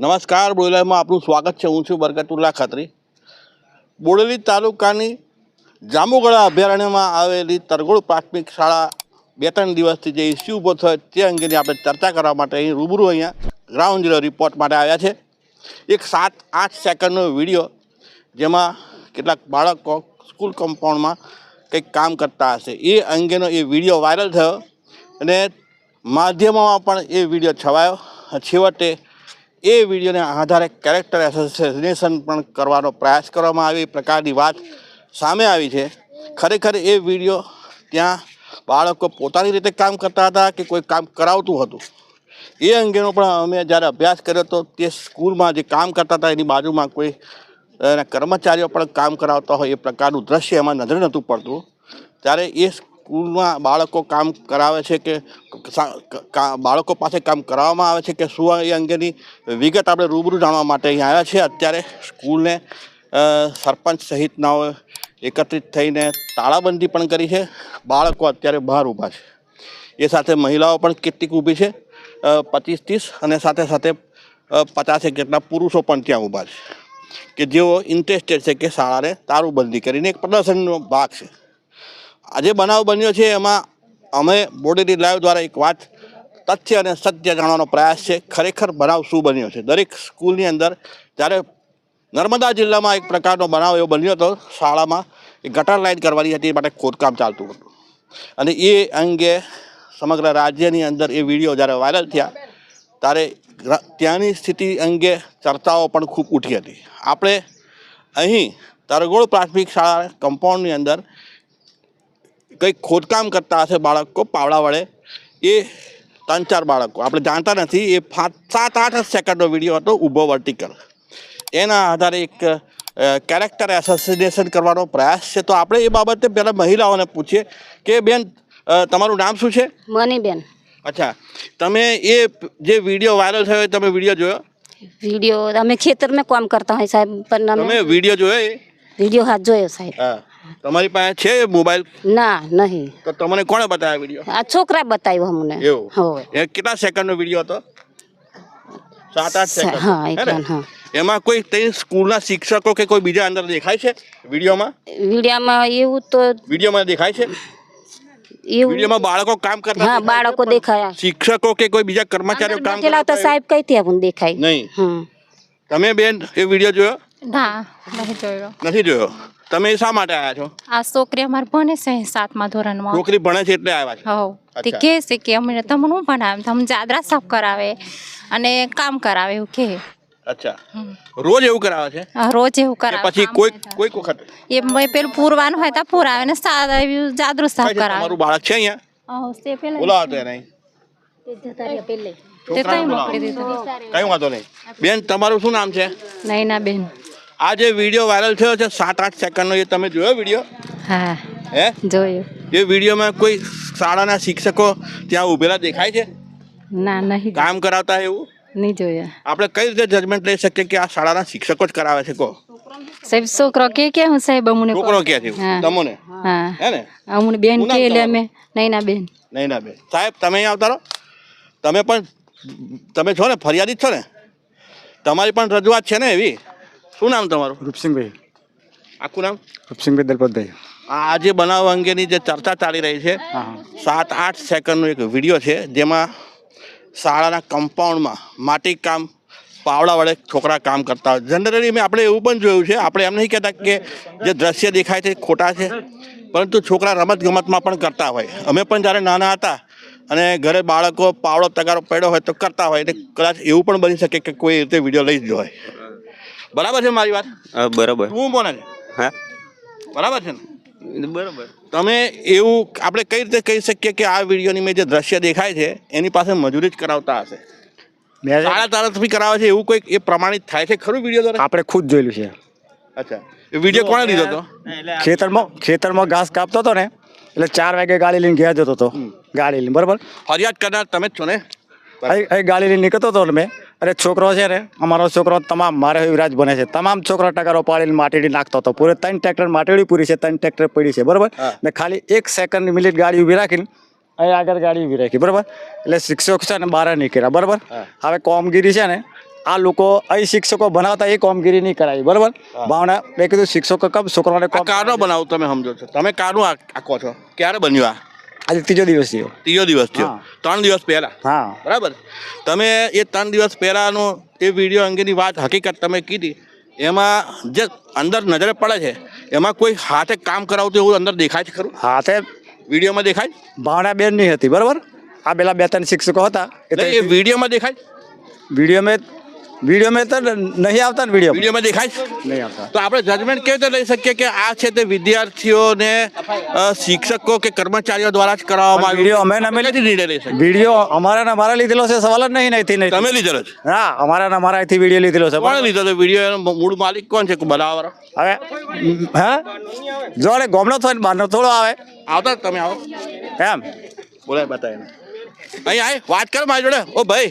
નમસ્કાર, બોડેલામાં આપનું સ્વાગત છે. હું છું બરકતુલ્લા ખત્રી. બોડેલી તાલુકાની જાંબુગળા અભયારણ્યમાં આવેલી તરગોળ પ્રાથમિક શાળા બે ત્રણ દિવસથી જે ઇસ્યુ ઊભો થયો તે અંગેની આપણે ચર્ચા કરવા માટે અહીં રૂબરૂ અહીંયા ગ્રાઉન્ડ ઝીરો રિપોર્ટ માટે આવ્યા છે. એક સાત આઠ સેકન્ડનો વીડિયો જેમાં કેટલાક બાળકો સ્કૂલ કમ્પાઉન્ડમાં કંઈક કામ કરતા હશે. એ અંગેનો એ વીડિયો વાયરલ થયો અને માધ્યમોમાં પણ એ વીડિયો છવાયો. છેવટે એ વિડીયોને આધારે કેરેક્ટર એસોસિએશન પણ કરવાનો પ્રયાસ કરવામાં આવી. પ્રકારની વાત સામે આવી છે. ખરેખર એ વીડિયો ત્યાં બાળકો પોતાની રીતે કામ કરતા હતા કે કોઈ કામ કરાવતું હતું? એ અંગેનો પણ અમે જ્યારે અભ્યાસ કર્યો તો તે સ્કૂલમાં જે કામ કરતા હતા એની બાજુમાં કોઈ કર્મચારીઓ પણ કામ કરાવતા હોય એ પ્રકારનું દ્રશ્ય એમાં નજરે નહોતું પડતું. ત્યારે એ સ્કૂલમાં બાળકો કામ કરાવે છે કે બાળકો પાસે કામ કરાવવામાં આવે છે કે શું એ અંગેની વિગત આપણે રૂબરૂ જાણવા માટે અહીં આવ્યા છીએ. અત્યારે સ્કૂલને સરપંચ સહિતનાઓ એકત્રિત થઈને તાળાબંધી પણ કરી છે. બાળકો અત્યારે બહાર ઊભા છે. એ સાથે મહિલાઓ પણ કેટલીક ઊભી છે. પચીસ ત્રીસ અને સાથે સાથે પચાસેક જેટલા પુરુષો પણ ત્યાં ઊભા છે. કે જેઓ ઇન્ટરેસ્ટેડ છે કે શાળાને તાળુબંધી કરીને એક પ્રદર્શનનો ભાગ છે. આજે બનાવ બન્યો છે એમાં અમે બોડેલી લાઈવ દ્વારા એક વાત તથ્ય અને સત્ય જાણવાનો પ્રયાસ છે. ખરેખર બનાવ શું બન્યો છે? દરેક સ્કૂલની અંદર જ્યારે નર્મદા જિલ્લામાં એક પ્રકારનો બનાવ એવો બન્યો હતો, શાળામાં એ ગટર લાઈન કરવાની હતી માટે ખોદકામ ચાલતું હતું. અને એ અંગે સમગ્ર રાજ્યની અંદર એ વીડિયો જ્યારે વાયરલ થયા, ત્યારે ત્યાંની સ્થિતિ અંગે ચર્ચાઓ પણ ખૂબ ઉઠી હતી. આપણે અહીં તરગોળ પ્રાથમિક શાળા, કમ્પાઉન્ડની અંદર કંઈક ખોદકામ કરતા હશે બાળકો પાવડા વડે. એ ત્રણ ચાર બાળકો. આપણે જાણતા નથી એ સાત આઠ સેકન્ડનો વીડિયો હતો ઊભો વર્ટિકલ એના આધારે એક કેરેક્ટર એસોસિએશન કરવાનો પ્રયાસ છે. તો આપણે એ બાબતે પહેલાં મહિલાઓને પૂછીએ કે બેન તમારું નામ શું છે? મનીબેન અચ્છા. તમે એ જે વીડિયો વાયરલ થયો એ તમે વીડિયો જોયો? વીડિયો અમે ખેતરમાં કામ કરતા હોય સાહેબ પણ અમે વીડિયો જોયો એ? વીડિયો હાથ જોયો સાહેબ. હા. તમારી પાસે છે મોબાઈલ ના નહીં. તો તમને કોણે બતાવ્યા વીડિયો આ છોકરા બતાવ્યો અમને. એવું? હોય એ કેટલા સેકન્ડનો વીડિયો હતો? સાત આઠ સેકન્ડ હા, એકદમ હા. એમાં કોઈ તે સ્કૂલના શિક્ષકો કે કોઈ બીજા અંદર દેખાય છે વિડીયોમાં વિડીયોમાં એવું તો વિડીયોમાં દેખાય છે? એવું વિડીયોમાં બાળકો કામ કરતા હા બાળકો દેખાયા. શિક્ષકો કે કોઈ બીજા કર્મચારીઓ કામ પેલા તો સાહેબ કઈ ત્યાં પણ દેખાય? નહીં. તમે બેન એ વીડિયો જોયો? ના નહીં જોયો. નથી જોયો? તમે શા માટે આવ્યા છો? આ છોકરી અમારે ભણે છે સાતમા ધોરણમાં. છોકરી ભણે છે એટલે આવ્યા છે? હવ. તે. કહે છે કે અમને તમને હું ભણાવે? તમને જાદરા સાફ કરાવે અને કામ કરાવે એવું કહે. અચ્છા. રોજ એવું કરાવે છે? રોજ એવું કે કરાવે પછી કોઈ કોઈ વખત? એ મેં પેલું પૂરવાનું હોય તો પૂરાવે ને સાદા એવું જાદરું સાફ કરાવે. તમારું બાળક છે અહીંયા? હવ, તે પેલા. બોલાવો તો એને અહીં. તે તઈ મોકલી દીધું. કઈ વાંધો નહીં. બેન તમારું શું નામ છે? નૈના બેન આ જે વીડિયો વાયરલ થયો છે સાત આઠ સેકન્ડનો એ તમે જોયો વીડિયો હા. હે? જોયું. એ વિડીયોમાં કોઈ શાળાના શિક્ષકો ત્યાં ઉભેલા દેખાય છે? ના નહીં કામ કરાવતા એવું? નહીં જોયા. આપણે કઈ રીતે જજમેન્ટ લઈ શકીએ કે આ શાળાના શિક્ષકો જ કરાવે છે કો સાહેબ છોકરો કે કે હું સાહેબ અમને છોકરો કે છે તમને? હા. હે ને? અમને બેન કે એટલે? અમે નૈના બેન નહીં ના બેન સાહેબ તમે અહીં આવતા રહો. તમે પણ તમે છો ને? ફરિયાદી જ છો ને? તમારી પણ રજૂઆત છે ને એવી? શું નામ તમારું? રૂપસિંહભાઈ. આખું નામ? રૂપસિંહભાઈ દલપતભાઈ. આ જે બનાવ અંગેની જે ચર્ચા ચાલી રહી છે સાત આઠ સેકન્ડનો એક વીડિયો છે જેમાં શાળાના કમ્પાઉન્ડમાં માટી કામ પાવડા વડે છોકરા કામ કરતા હોય. જનરલી મેં આપણે એવું પણ જોયું છે આપણે એમ નહીં કહેતા કે જે દ્રશ્ય દેખાય છે ખોટા છે પરંતુ છોકરા રમત ગમતમાં પણ કરતા હોય. અમે પણ જ્યારે નાના હતા અને ઘરે બાળકો પાવડો તગારો પડ્યો હોય તો કરતા હોય એટલે કદાચ એવું પણ બની શકે કે કોઈ રીતે વીડિયો લઈ જ હોય. બરાબર છે મારી વાત? હા બરાબર. હું બોલે છે? હા? બરાબર છે ને? બરાબર. તમે એવું આપણે કઈ રીતે કહી શકીએ કે આ વિડીયોની મેં જે દ્રશ્ય દેખાય છે એની પાસે મજૂરી જ કરાવતા હશે? મેં શાળા તરફથી કરાવે છે એવું કોઈ એ પ્રમાણિત થાય છે ખરું વીડિયો દ્વારા? આપણે ખુદ જોયેલું છે. અચ્છા. એ વીડિયો કોણે લીધો હતો? ખેતરમાં ખેતરમાં ઘાસ કાપતો હતો ને એટલે ચાર વાગે ગાડી લઈને ઘેર જતો હતો. ગાડી લઈને બરાબર? ફરિયાદ કરનાર તમે જ છો ને? ગાડી લઈને નીકળતો હતો મેં અરે છોકરો છે ને અમારો છોકરો તમામ મારે વિરાજ બને છે. તમામ છોકરા ટકારો પાડીને માટીડી નાખતો હતો. પૂરે ત્રણ ટ્રેક્ટર માટીડી પૂરી છે ત્રણ ટ્રેક્ટર પડી છે. બરાબર? ને ખાલી એક સેકન્ડની મિનિટ ગાડી ઊભી રાખીને અહીં આગળ ગાડી ઊભી રાખી. બરાબર? એટલે શિક્ષક છે ને બહાર નીકળ્યા બરાબર? હવે કોમગીરી છે ને આ લોકો અહીં શિક્ષકો બનાવતા એ કામગીરી નહીં કરાવી. બરાબર? ભાવના મેં કીધું શિક્ષકો કમ છોકરાઓને કાનો બનાવ તમે સમજો છો. તમે કાનું આ આ છો? ક્યારે બન્યું આ? આજે ત્રીજો દિવસ થયો. ત્રીજો દિવસ થયો. ત્રણ દિવસ પહેલા. હા. બરાબર? તમે એ ત્રણ દિવસ પહેલાંનો એ વીડિયો અંગેની વાત હકીકત તમે કીધી. એમાં જે અંદર નજરે પડે છે એમાં કોઈ હાથે કામ કરાવતું એવું અંદર દેખાય છે ખરું? હાથે વિડીયોમાં દેખાય? ભાવના બેન નહીં હતી બરાબર? આ પેલા બે ત્રણ શિક્ષકો હતા એટલે એ વિડીયોમાં દેખાય? વીડિયો મેં વીડિયો મેં તો નહીં આવતા ને વીડિયો. વિડીયોમાં દેખાય નહીં આવતા. તો આપણે જજમેન્ટ કેવી રીતે લઈ શકીએ કે આ છે તે વિદ્યાર્થીઓને અ, શિક્ષકો કે કર્મચારીઓ દ્વારા જ કરાવવામાં આવ્યું? વીડિયો અમે ને અમે કઈથી નિર્ણય લઈ શકીએ? વીડિયો અમારા ને અમારા લીધેલો છે સવાલ જ નહીં નહીંથી નહીં તમે લીધેલો છે? હા અમારા ને અમારા અહીંથી વીડિયો લીધેલો છે. કોણે લીધો તો વીડિયો? એનો મૂળ માલિક કોણ છે? બનાવવાનો? હવે હા? જો ને ગોમનો થાય ને બહારનો થોડો આવે. આવતા તમે આવો. એમ. બોલાય બતાય અહીં આય વાત કર મારી જોડે. ઓ ભાઈ.